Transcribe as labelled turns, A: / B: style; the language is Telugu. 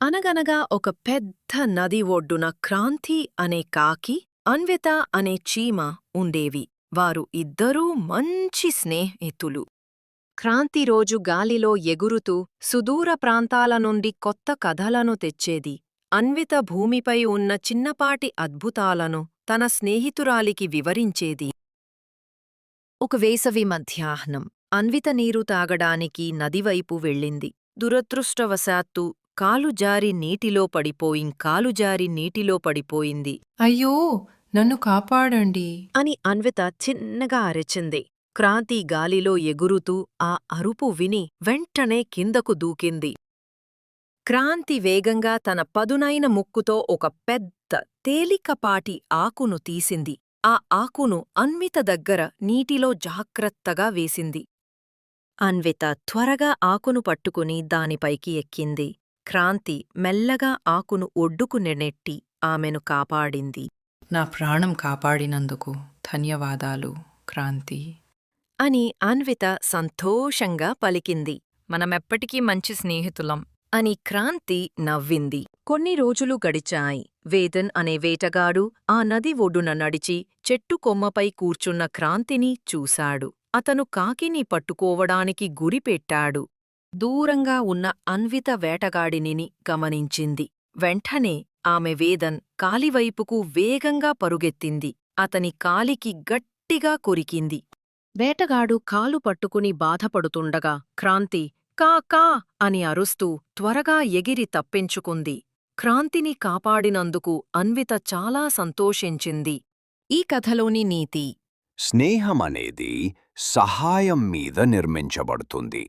A: అనగనగా ఒక పెద్ద నది ఒడ్డున క్రాంతి అనే కాకి అన్విత అనే చీమ ఉండేవి. వారు ఇద్దరూ మంచి స్నేహితులు. క్రాంతి రోజు గాలిలో ఎగురుతూ సుదూర ప్రాంతాల నుండి కొత్త కథలను తెచ్చేది. అన్విత భూమిపై ఉన్న చిన్నపాటి అద్భుతాలను తన స్నేహితురాలికి వివరించేది. ఒక వేసవి మధ్యాహ్నం. అన్విత నీరు తాగడానికి నదివైపు వెళ్ళింది. దురదృష్టవశాత్తు కాలుజారి నీటిలో పడిపోయిం కాలుజారి నీటిలో పడిపోయింది.
B: అయ్యో నన్ను కాపాడండి.
A: అని అన్విత చిన్నగా అరిచింది. క్రాంతి గాలిలో ఎగురుతూ ఆ అరుపు విని వెంటనే కిందకు దూకింది. క్రాంతి వేగంగా తన పదునైన ముక్కుతో ఒక పెద్ద తేలికపాటి ఆకును తీసింది. ఆ ఆకును అన్విత దగ్గర నీటిలో జాగ్రత్తగా వేసింది. అన్విత త్వరగా ఆకును పట్టుకుని దానిపైకి ఎక్కింది. క్రాంతి మెల్లగా ఆకును ఒడ్డుకు నెట్టి ఆమెను కాపాడింది.
B: నా ప్రాణం కాపాడినందుకు ధన్యవాదాలు క్రాంతి.
A: అని అన్విత సంతోషంగా పలికింది. మనమెప్పటికీ మంచి స్నేహితులం. అని క్రాంతి నవ్వింది. కొన్ని రోజులు గడిచాయి. వేదన్ అనే వేటగాడు ఆ నది ఒడ్డున నడిచి చెట్టు కొమ్మపై కూర్చున్న క్రాంతిని చూశాడు. అతను కాకిని పట్టుకోవడానికి గురిపెట్టాడు దూరంగా ఉన్న అన్విత వేటగాడినిని గమనించింది. వెంటనే ఆమె వేదన్ కాలివైపుకు వేగంగా పరుగెత్తింది. అతని కాలికి గట్టిగా కొరికింది. వేటగాడు కాలు పట్టుకుని బాధపడుతుండగా క్రాంతి కా కా అని అరుస్తూ త్వరగా ఎగిరి తప్పించుకుంది. క్రాంతిని కాపాడినందుకు అన్విత చాలా సంతోషించింది. ఈ కథలోని నీతి.
C: స్నేహమనేది సహాయం మీద నిర్మించబడుతుంది.